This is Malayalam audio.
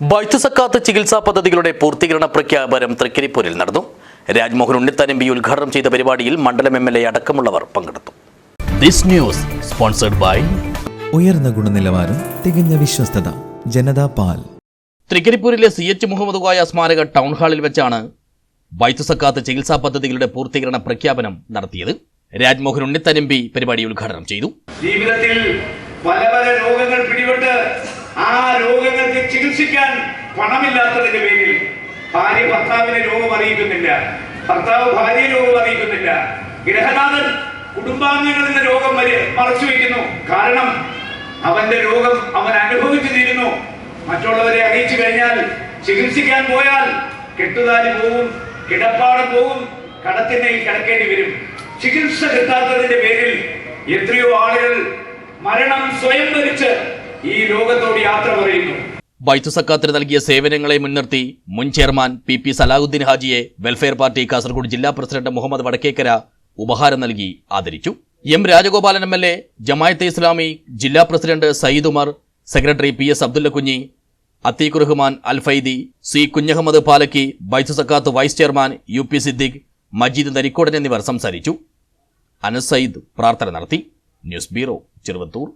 ബൈത്ത് സക്കാത്ത് ചികിത്സാ പദ്ധതികളുടെ പൂർത്തീകരണ പ്രഖ്യാപനം തൃക്കരിപ്പൂരിൽ നടന്നു. രാജ്മോഹൻ ഉണ്ണിത്താൻ എം പി ഉദ്ഘാടനം ചെയ്ത പരിപാടിയിൽ മണ്ഡലം എം എൽ എ അടക്കമുള്ളവർ പങ്കെടുത്തു. ദിസ് ന്യൂസ് സ്പോൺസർഡ് ബൈ ഉയർന്ന ഗുണനിലവാരം തികഞ്ഞ വിശ്വസ്തത ജനതാ പാൽ. തൃക്കരിപ്പൂരിലെ സി എച്ച് മുഹമ്മദ് കോയ സ്മാരക ടൗൺ ഹാളിൽ വെച്ചാണ് വൈദ്യുസക്കാത്ത സക്കാത്ത് ചികിത്സാ പദ്ധതികളുടെ പൂർത്തീകരണ പ്രഖ്യാപനം നടത്തിയത്. രാജ്മോഹൻ ഉണ്ണിത്താൻ എം പി പരിപാടി ഉദ്ഘാടനം ചെയ്തു. ജീവിതത്തിൽ പല പല രോഗങ്ങൾ പിടിപെട്ട് ആ രോഗങ്ങൾക്ക് ചികിത്സിക്കാൻ പണമില്ലാത്തതിന്റെ പേരിൽ ഭാര്യ ഭർത്താവിനെ രോഗം അറിയിക്കുന്നില്ല. ഭർത്താവ് ഭാര്യ രോഗം അറിയിക്കുന്നില്ല. ഗൃഹനാഥൻ കുടുംബാംഗങ്ങളിൽ രോഗം വരെ മറച്ചു വയ്ക്കുന്നു. കാരണം അവന്റെ രോഗം അവൻ അനുഭവിച്ചു തീരുന്നു. മറ്റുള്ളവരെ അറിയിച്ചു കഴിഞ്ഞാൽ ചികിത്സിക്കാൻ പോയാൽ കെട്ടുതാലി പോകും കിടപ്പാടം പോകും കടത്തിനെ കിടക്കേണ്ടി വരും. ചികിത്സ കിട്ടാത്തതിന്റെ പേരിൽ എത്രയോ ആളുകൾ മരണം സ്വയം ഭരിച്ച് ഈ ലോകത്തോട് യാത്ര പറയുന്നു. ബൈത്തു സക്കാത്തിന് നൽകിയ സേവനങ്ങളെ മുൻനിർത്തി മുൻ ചെയർമാൻ പി പി സലാഹുദ്ദീൻ ഹാജിയെ വെൽഫെയർ പാർട്ടി കാസർഗോഡ് ജില്ലാ പ്രസിഡന്റ് മുഹമ്മദ് വടക്കേക്കര ഉപഹാരം നൽകി ആദരിച്ചു. M Rajagopalan M L A Jamaat-e Islami ജില്ലാ president Sayyid Umar secretary P S Abdulla Kunhi Atheeq Rahman Al Faizi C Kunhahammed Palakki Baithu Zakat vice chairman U P Siddique Majeed Narikodan എന്നിവർ സംസാരിച്ചു. അനസ് സയ്യിദ് പ്രാർത്ഥന നടത്തി. News bureau Cheruvathur.